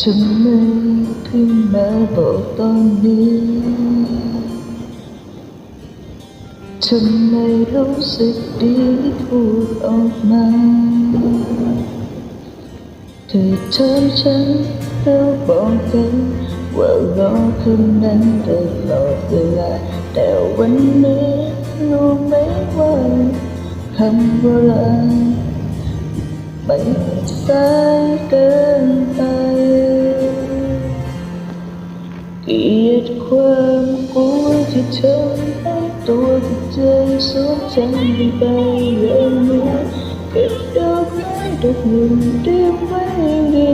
ทำไมเพิ่งมาบอกตอน นี้ทำไมรู้สึกดีพูดออกมาเธอถามฉันเราบอกกันว่ารอคนนั้นตลอดเวลาแต่วันนี้รู้ไหมว่าคำว่าลามันสายเกินไปเกลียดความกลัวที่เธอให้ตัวใจสวมใจไปเรื่องนี้เก็บดอกไม้ดอกหนึ่งเรียบไว้ดี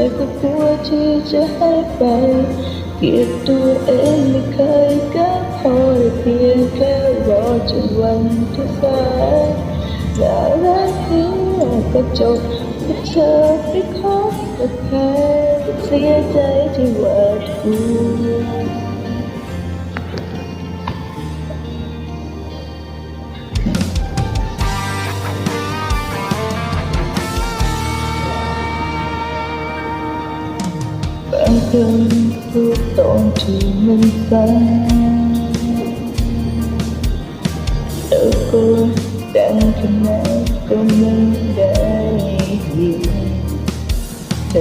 แต่ก็กลัวที่จะให้ไป เกลียดตัวเองไม่เคยกล้าพอเพียงแค่รอจนวันที่สายน่ารักนี้ก็จบแต่เธอไปขอกับใครเสียใจที่หวาดกลัว บางคนพูดตรงที่มันฟังแต่ก็ดังขนาดก็ไม่ได้ยินเ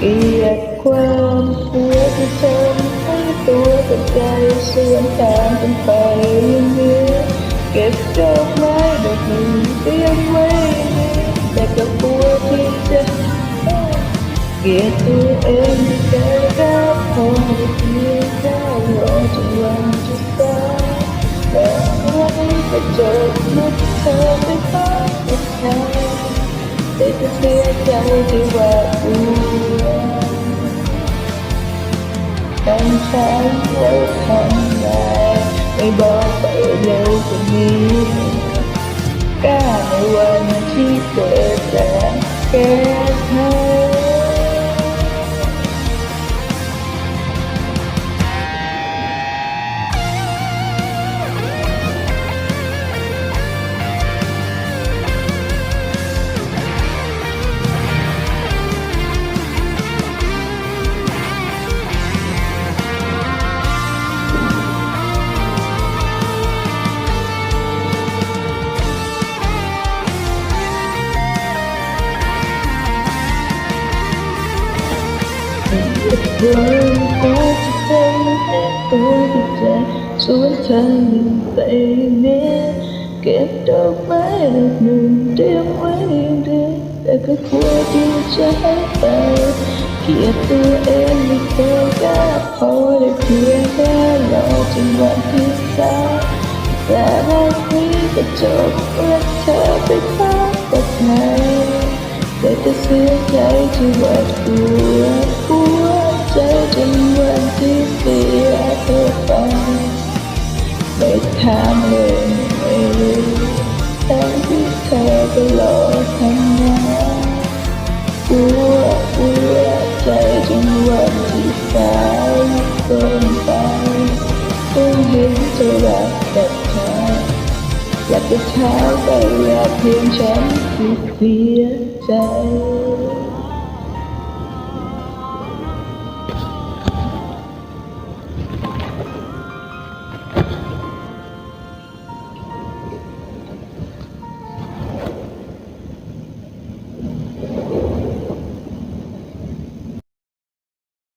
เกลียดความกลัวที่ทำให้ตัวกับใจเสื่อมทางกันไปอย่างนี้เก็บดอกไม้ดอกหนึ่งเตรียมไว้แต่ก็กลัวที่จะเกลียดตัวเองที่ใจรักพอเพียงแค่รอจนวันจะตายแต่วันนี้ก็จบเมื่อเธอไปพบกับใคร แต่จะเสียใจที่ว่ากูต้องใจแล้วทำได้ไม่บอกไปเร็วกว่านี้กล้าในวันที่เกิดแต่แก้ ให้เดินก็จะเป็นตัวที่ใจสวนทางไปเนี่ยเก็บดอกไม้ดอกหนึ่งเตรียมไว้ดีแต่ก็กลัวที่จะให้ไปเกลียดตัวเองไม่เคยกล้าพอได้เพียงแค่รอจนวันที่สายแต่รักนี้ก็จบรักเธอไปพบกับใครแต่จะเสียใจที่ว่าตัว ไม่ถามเลยไม่รู้ทั้งที่เธอก็รอทำงานหัวหัวใจจนวันที่สายเกินไปเพิ่งเห็นเธอรักแบบเธออยากจะเช้าแต่อยากเพียงฉันที่เสียใจ